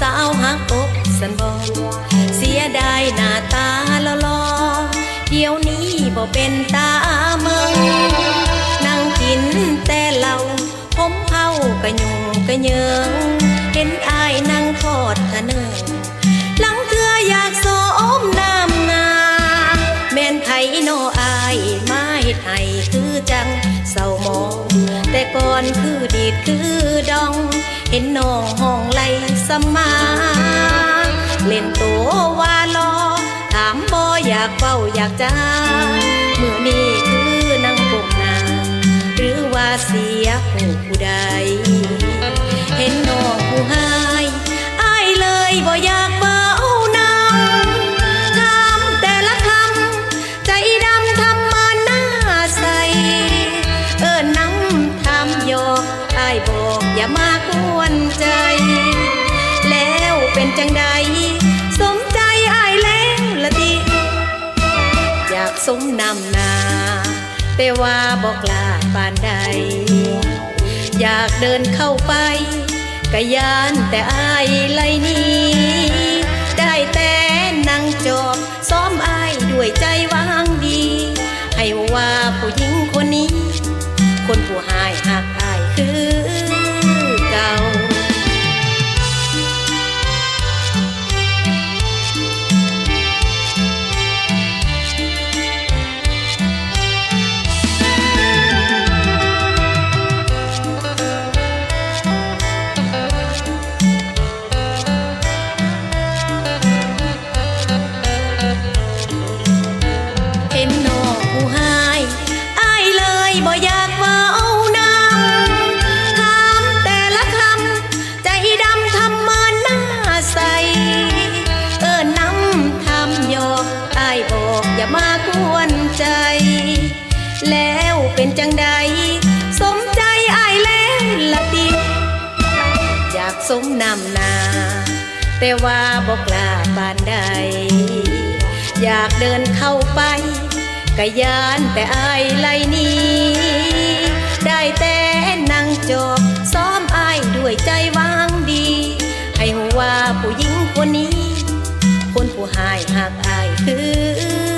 สาวหักอกสันบอกเสียดายหน้าตาละลอเดี๋ยวนี้บ่เป็นตาเมืองนั่งกินแต่เหล้าผมเผากระยุงกระเยิงเห็นอายนั่งทอดทะเนิหลังเธออยากโซอมน้ำนา แม่นไผนอายไมาไฮ็คือจัง ก่อนคือดีดคือดอง เห็นน้องห้องไหลสมา เล่นตัววาลอ ถามบ่อยากเฝ้าอยากจ้าเมื่อนี้คือนั่งกนาหรือว่าเสียหูผู้ใด เห็นน้องผู้หายอายเลยบ่อยาก จังใดสมใจอายแล้วละติอยากสมนำนาแต่ว่าบอกลาปานใด อยากเดินเข้าไปกะยานแต่อายไลนี้ได้แต่นั่งจอบซ้อมอายด้วยใจวางดี ให้ว่าผู้หญิงคนนี้ คนผู้หายหัก สมนำนา แต่ว่าบอกลาบานใด อยากเดินเข้าไปกะยานแต่อายไลนี้ ได้แต่นั่งจอบซ้อมอายด้วยใจวางดี ให้หัวว่าผู้หญิงคนนี้ คนผู้หายหากอายคือ